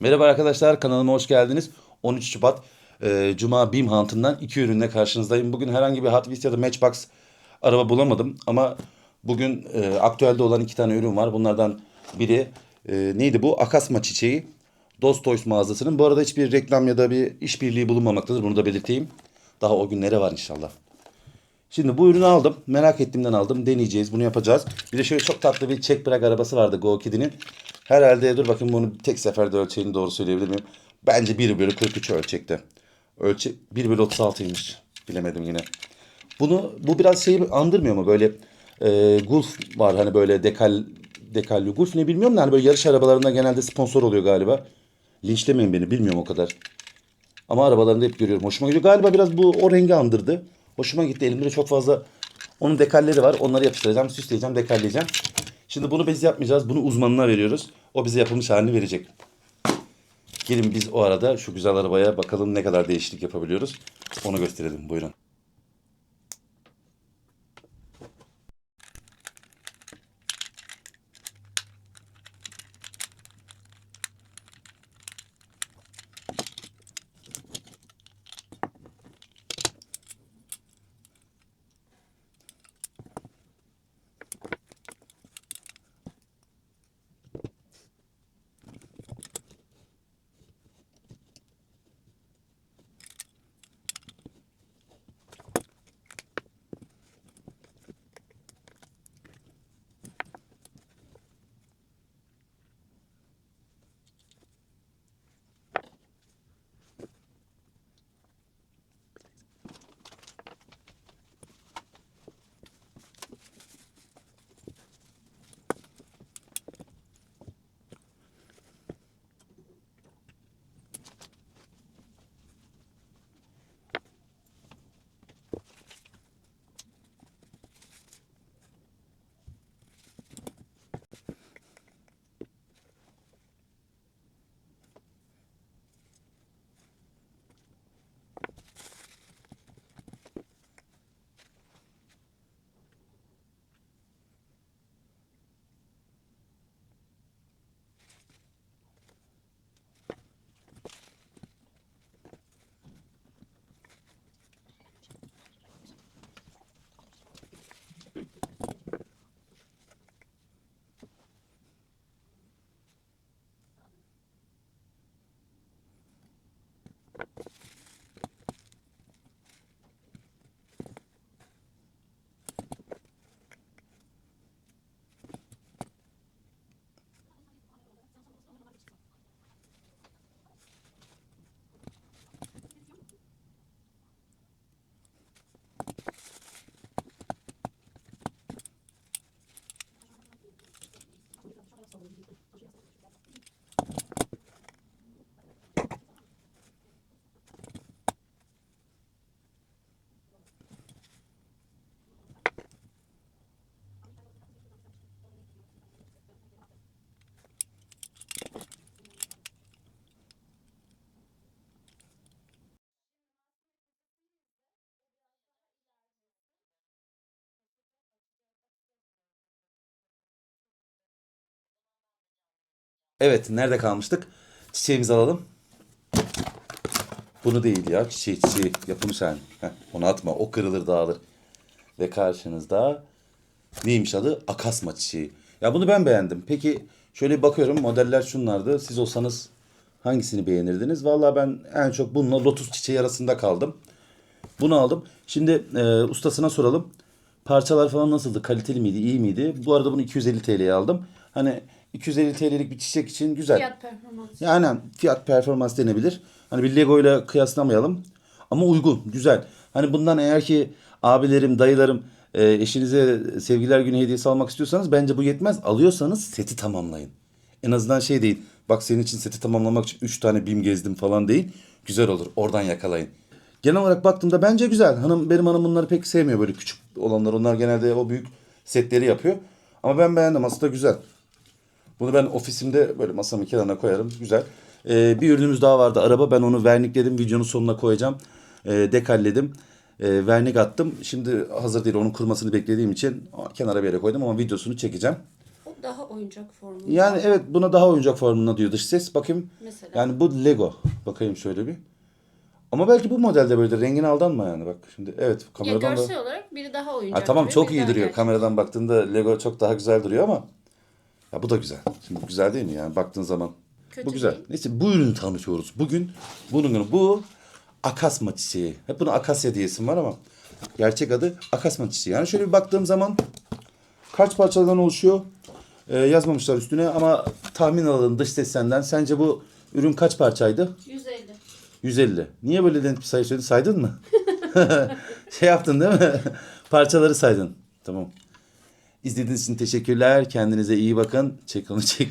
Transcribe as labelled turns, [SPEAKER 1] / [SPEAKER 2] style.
[SPEAKER 1] Merhaba arkadaşlar kanalıma hoş geldiniz. 13 Şubat e, Cuma BİM Hunt'ından iki ürünle karşınızdayım. Bugün herhangi bir Hot Wheels ya da Matchbox araba bulamadım ama bugün e, aktüelde olan iki tane ürün var. Bunlardan biri e, neydi bu? Akasma çiçeği. Dost Toys mağazasının. Bu arada hiçbir reklam ya da bir işbirliği bulunmamaktadır. Bunu da belirteyim. Daha o günlere var inşallah. Şimdi bu ürünü aldım. Merak ettiğimden aldım. Deneyeceğiz. Bunu yapacağız. Bir de şöyle çok tatlı bir çek bırak arabası vardı Go Kid'inin. Herhalde dur bakayım bunu tek seferde ölçeğini doğru söyleyebilir miyim? Bence 1 bölü 43 ölçekte. Ölçek 1 bölü 36'ymış. Bilemedim yine. Bunu bu biraz şeyi andırmıyor mu? Böyle e, Gulf var hani böyle dekal dekalli Gulf ne bilmiyorum da hani böyle yarış arabalarında genelde sponsor oluyor galiba. Linçlemeyin beni bilmiyorum o kadar. Ama arabalarında hep görüyorum. Hoşuma gidiyor. Galiba biraz bu o rengi andırdı. Hoşuma gitti. Elimde de çok fazla onun dekalleri var. Onları yapıştıracağım, süsleyeceğim, dekalleyeceğim. Şimdi bunu biz yapmayacağız. Bunu uzmanına veriyoruz. O bize yapılmış halini verecek. Gelin biz o arada şu güzel arabaya bakalım ne kadar değişiklik yapabiliyoruz. Onu gösterelim. Buyurun. Evet, nerede kalmıştık? Çiçeğimizi alalım. Bunu değil ya, çiçeği çiçeği yapılmış hali. Heh, onu atma, o kırılır dağılır. Ve karşınızda neymiş adı? Akasma çiçeği. Ya bunu ben beğendim. Peki şöyle bakıyorum modeller şunlardı. Siz olsanız hangisini beğenirdiniz? Vallahi ben en çok bununla lotus çiçeği arasında kaldım. Bunu aldım. Şimdi e, ustasına soralım. Parçalar falan nasıldı? Kaliteli miydi? iyi miydi? Bu arada bunu 250 TL'ye aldım. Hani 250 TL'lik bir çiçek için güzel.
[SPEAKER 2] Fiyat performans.
[SPEAKER 1] Yani fiyat performans denebilir. Hani bir Lego ile kıyaslamayalım. Ama uygun, güzel. Hani bundan eğer ki abilerim, dayılarım e, eşinize sevgiler günü hediyesi almak istiyorsanız bence bu yetmez. Alıyorsanız seti tamamlayın. En azından şey değil. Bak senin için seti tamamlamak için 3 tane BİM gezdim falan değil. Güzel olur. Oradan yakalayın. Genel olarak baktığımda bence güzel. Hanım benim hanım bunları pek sevmiyor böyle küçük olanlar. Onlar genelde o büyük setleri yapıyor. Ama ben beğendim. Aslında güzel. Bunu ben ofisimde böyle masamın kenarına koyarım. Güzel. Ee, bir ürünümüz daha vardı. Araba. Ben onu vernikledim. Videonun sonuna koyacağım. Ee, dekalledim. Ee, vernik attım. Şimdi hazır değil. Onun kurumasını beklediğim için kenara bir yere koydum ama videosunu çekeceğim.
[SPEAKER 2] O daha oyuncak formunda.
[SPEAKER 1] Yani evet buna daha oyuncak formuna diyor dış ses. Bakayım.
[SPEAKER 2] Mesela.
[SPEAKER 1] Yani bu Lego. Bakayım şöyle bir. Ama belki bu modelde böyle rengine aldanma yani bak şimdi. Evet
[SPEAKER 2] ya
[SPEAKER 1] kameradan da.
[SPEAKER 2] görsel olarak biri daha oyuncak.
[SPEAKER 1] Ha, tamam
[SPEAKER 2] duruyor,
[SPEAKER 1] çok iyi duruyor.
[SPEAKER 2] gerçek.
[SPEAKER 1] Kameradan baktığında Lego çok daha güzel duruyor ama. Ya bu da güzel. Şimdi bu güzel değil mi yani baktığın zaman.
[SPEAKER 2] Kötü
[SPEAKER 1] bu güzel.
[SPEAKER 2] değil.
[SPEAKER 1] Neyse bu ürünü tanıtıyoruz. Bugün bunun bu akasma çiçeği. Hep buna akasya diyesim var ama gerçek adı akasma çiçeği. Yani şöyle bir baktığım zaman kaç parçadan oluşuyor? Ee, yazmamışlar üstüne ama tahmin alalım dış ses senden. Sence bu ürün kaç parçaydı?
[SPEAKER 2] 150.
[SPEAKER 1] 150. Niye böyle net bir sayı söyledin? Saydın mı? şey yaptın değil mi? Parçaları saydın. Tamam. İzlediğiniz için teşekkürler. Kendinize iyi bakın. Çek onu çek.